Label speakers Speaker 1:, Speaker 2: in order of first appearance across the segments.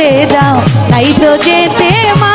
Speaker 1: যেতে দাও তাই তো যেতে মা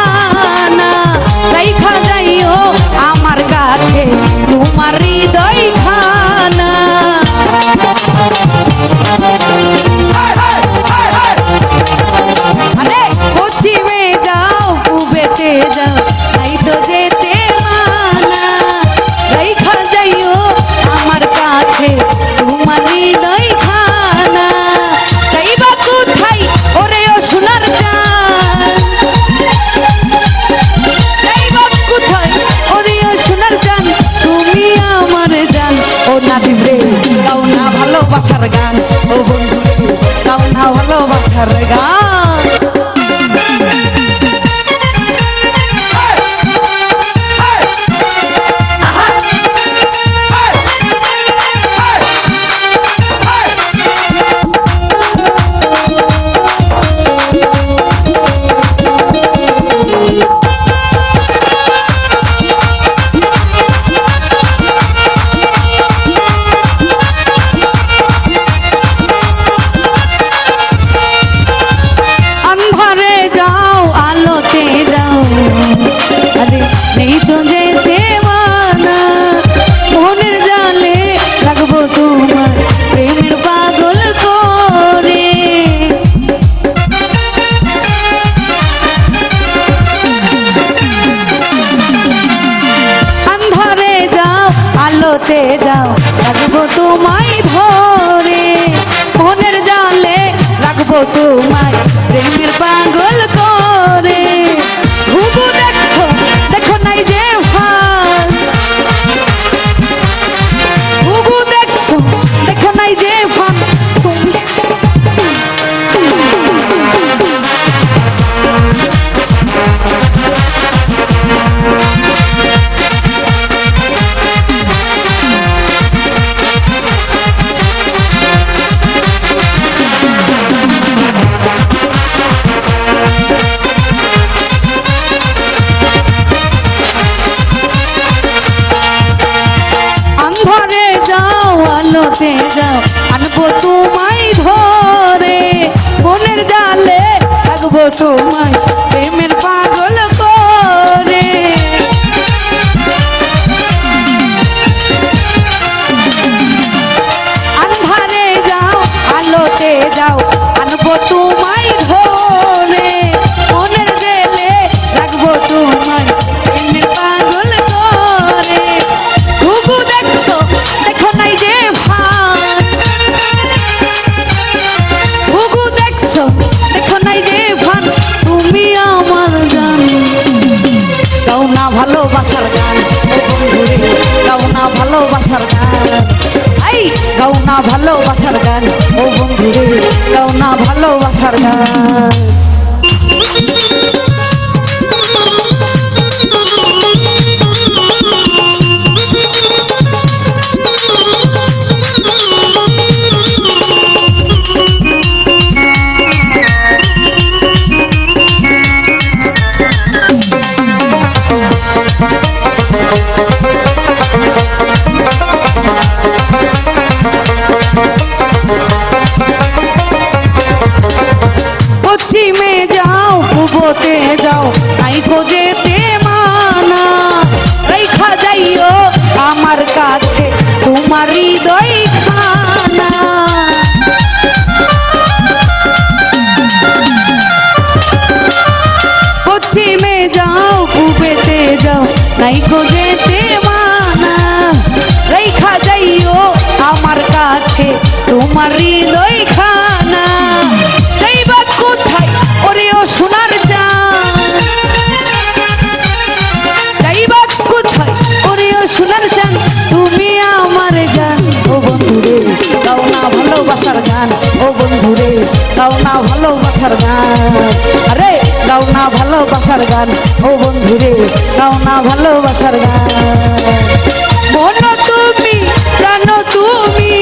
Speaker 1: I regalo. জগতে যাও রাখব তোমায় ধরে। মনের জালে রাখব তোমায়। যাও আনব তোমায় ধরে মনের জালে থাকব তোমায় প্রেমের না ভালোবাসার গান। ও বন্ধুরে গাও না ভালোবাসার গান। নাই গো যেতে মানা। রেখা যাইও আমার কাছে তোমার হৃদয় ভালোবাসার গান। ও বন্ধুরে নাও না ভালোবাসার গান। মন তুমি প্রাণ তুমি।